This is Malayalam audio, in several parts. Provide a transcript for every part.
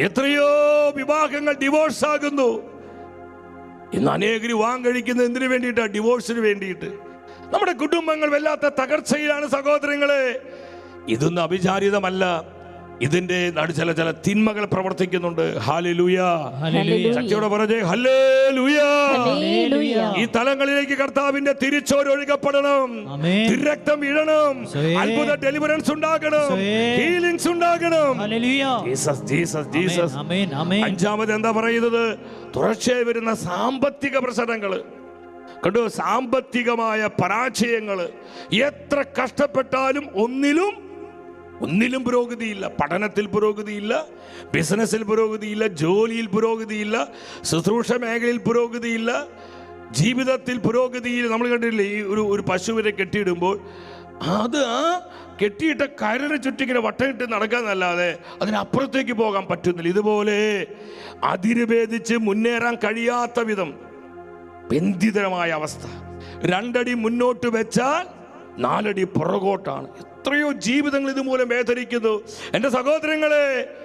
എത്രയോ വിവാഹങ്ങൾ ഡിവോഴ്സ് ആകുന്നു. ഇന്ന് അനേകർ വിവാഹം കഴിക്കുന്നത് എന്തിനു വേണ്ടിയിട്ടാ? ഡിവോഴ്സിന് വേണ്ടിയിട്ട്. നമ്മുടെ കുടുംബങ്ങൾ വല്ലാത്ത തകർച്ചയിലാണ് സഹോദരങ്ങളെ. ഇതൊന്നും അഭിചാരിതമല്ല ഇതിന്റെ നടു ചില ചില തിന്മകൾ പ്രവർത്തിക്കുന്നുണ്ട്. ഹാലലുയ. ശക്തിയോടെ പറഞ്ഞേ ഹല്ലേ ഹല്ലേലൂയ. ഈ തലങ്ങളിലേക്ക് കർത്താവിന്റെ തിരിച്ചോരൊഴുകപ്പെടണം. തിരക്തം ഇഴണം. അത്ഭുത ഡെലിവറൻസ് ഉണ്ടാകണം. ഹീലിംഗ്സ് ഉണ്ടാകണം. Jesus Jesus Jesus. അഞ്ചാമത് എന്താ പറയുന്നത്? തുടർച്ചയായി വരുന്ന സാമ്പത്തിക പ്രശ്നങ്ങൾ. കണ്ടു? സാമ്പത്തികമായ പരാജയങ്ങൾ. എത്ര കഷ്ടപ്പെട്ടാലും ഒന്നിലും ഒന്നിലും പുരോഗതിയില്ല. പഠനത്തിൽ പുരോഗതിയില്ല. ബിസിനസ്സിൽ പുരോഗതിയില്ല. ജോലിയിൽ പുരോഗതിയില്ല. ശുശ്രൂഷ മേഖലയിൽ പുരോഗതിയില്ല. ജീവിതത്തിൽ പുരോഗതിയിൽ നമ്മൾ കണ്ടിട്ടില്ലേ ഈ ഒരു ഒരു പശുവിനെ കെട്ടിയിടുമ്പോൾ അത് ആ കെട്ടിയിട്ട കരനെ ചുറ്റിങ്ങനെ വട്ടമിട്ട് നടക്കാന്നല്ലാതെ അതിനപ്പുറത്തേക്ക് പോകാൻ പറ്റുന്നില്ല. ഇതുപോലെ അതിരുഭേദിച്ച് മുന്നേറാൻ കഴിയാത്ത വിധം ബന്ധിതരമായ അവസ്ഥ. രണ്ടടി മുന്നോട്ട് വെച്ചാൽ നാലടി പുറകോട്ടാണ്. എത്രയോ ജീവിതങ്ങൾ ഇതുമൂലം വേദനിക്കുന്നു. എന്റെ സഹോദരങ്ങളെ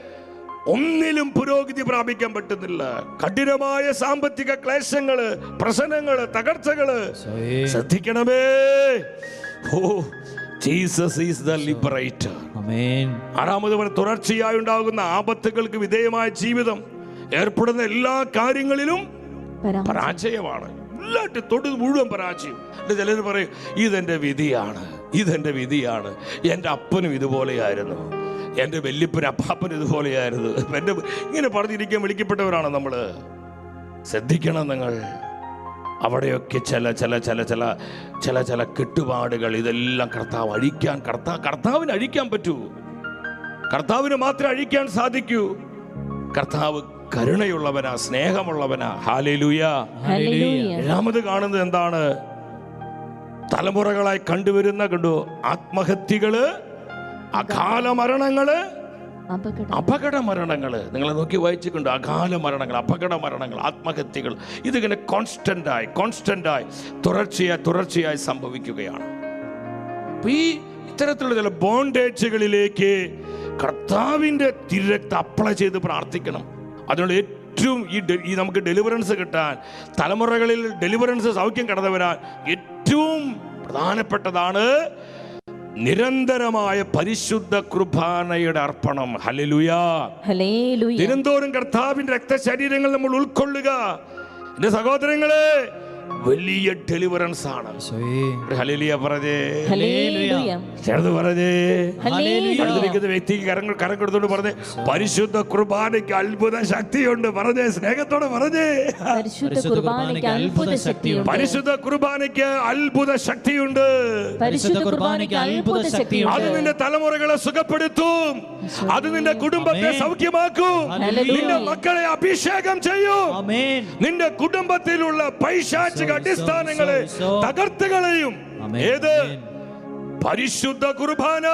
ഒന്നിലും പുരോഗതി പ്രാപിക്കാൻ പറ്റുന്നില്ല. കഠിനമായ സാമ്പത്തിക ക്ലേശങ്ങൾ പ്രശ്നങ്ങൾ തകർച്ചകൾ. ശ്രദ്ധിക്കണമേ. ഓ Jesus is the liberator. Amen. ആറാമത് പറഞ്ഞ തുടർച്ചയായി ഉണ്ടാകുന്ന ആപത്തുകൾക്ക് വിധേയമായ ജീവിതം ഏർപ്പെടുന്ന എല്ലാ കാര്യങ്ങളിലും പരാ- പരാജയമാണ്. എല്ലാറ്റും തൊട്ട് മുഴുവൻ പരാജയം. എന്നിട്ട് ചിലർ പറയും ഇതെന്റെ വിധിയാണ്. ഇതെന്റെ വിധിയാണ്. എന്റെ അപ്പനും ഇതുപോലെയായിരുന്നു. എന്റെ വല്യപ്പനും അപ്പാപ്പൻ ഇതുപോലെയായിരുന്നു. എന്റെ ഇങ്ങനെ പറഞ്ഞിരിക്കാൻ വിളിക്കപ്പെട്ടവരാണ് നമ്മൾ ശ്രദ്ധിക്കണം നിങ്ങൾ. അവിടെയൊക്കെ ചില ചില ചില ചില ചില ചില കെട്ടുപാടുകൾ ഇതെല്ലാം കർത്താവ് അഴിക്കാൻ കർത്താ കർത്താവിന് അഴിക്കാൻ പറ്റൂ. കർത്താവിന് മാത്രം അഴിക്കാൻ സാധിക്കൂ. കർത്താവ് കരുണയുള്ളവനാ സ്നേഹമുള്ളവനാ. ഹാലേലൂയ. ഏഴാമത് കാണുന്നത് എന്താണ്? തലമുറകളായി കണ്ടുവരുന്ന കണ്ടു? ആത്മഹത്യകൾ അകാല മരണങ്ങൾ അപകട. മരണങ്ങൾ നിങ്ങളെ നോക്കി വായിച്ചിട്ടുണ്ട്. അകാല മരണങ്ങൾ അപകട മരണങ്ങൾ ആത്മഹത്യകൾ ഇതിങ്ങനെ കോൺസ്റ്റന്റായി കോൺസ്റ്റന്റായി തുടർച്ചയായി തുടർച്ചയായി സംഭവിക്കുകയാണ്. ഈ ഇത്തരത്തിലുള്ള ചില ബോണ്ടേജുകളിലേക്ക് കർത്താവിന്റെ തിരക്ത് അപ്ലൈ ചെയ്ത് പ്രാർത്ഥിക്കണം. അതിനുള്ള ഏറ്റവും ഈ ഈ നമുക്ക് ഡെലിവറൻസ് കിട്ടാൻ തലമുറകളിൽ ഡെലിവറൻസ് സൗഖ്യം കടന്നു വരാൻ ഏറ്റവും പ്രധാനപ്പെട്ടതാണ് നിരന്തരമായ പരിശുദ്ധ കുർബാനയുടെ അർപ്പണം. ഹലലുയാ. ദിനംതോറും കർത്താവിന്റെ രക്തശരീരങ്ങൾ നമ്മൾ ഉൾക്കൊള്ളുക. എന്റെ സഹോദരങ്ങളെ വലിയ ഡെലിവറൻസ് ആണ്. സ്വയേ. ഹല്ലേലൂയ പറഞ്ഞേ. ഹല്ലേലൂയ. ചേർന്ന് പറഞ്ഞേ. ഹല്ലേലൂയ. അടുത്തിരിക്കുന്ന വ്യക്തിക്ക് കരങ്ങൾ കരം കൊടുത്തോണ്ട് പറഞ്ഞേ പരിശുദ്ധ കുർബാനയ്ക്ക് അത്ഭുത ശക്തിയുണ്ട് പറഞ്ഞേ സ്നേഹത്തോടെ പറഞ്ഞേ. പരിശുദ്ധ കുർബാനയ്ക്ക് അത്ഭുത ശക്തിയുണ്ട്. അത് നിന്റെ തലമുറകളെ സുഖപ്പെടുത്തും. അത് നിന്റെ കുടുംബത്തെ. സൗഖ്യമാക്കും. നിന്റെ മക്കളെ അഭിഷേകം ചെയ്യും. ആമേൻ. നിന്റെ കുടുംബത്തിലുള്ള പൈശാചിക So, അടിസ്ഥാനങ്ങളെ തകർത്തുകളെയും. ഏത്? പരിശുദ്ധ കുർബാന.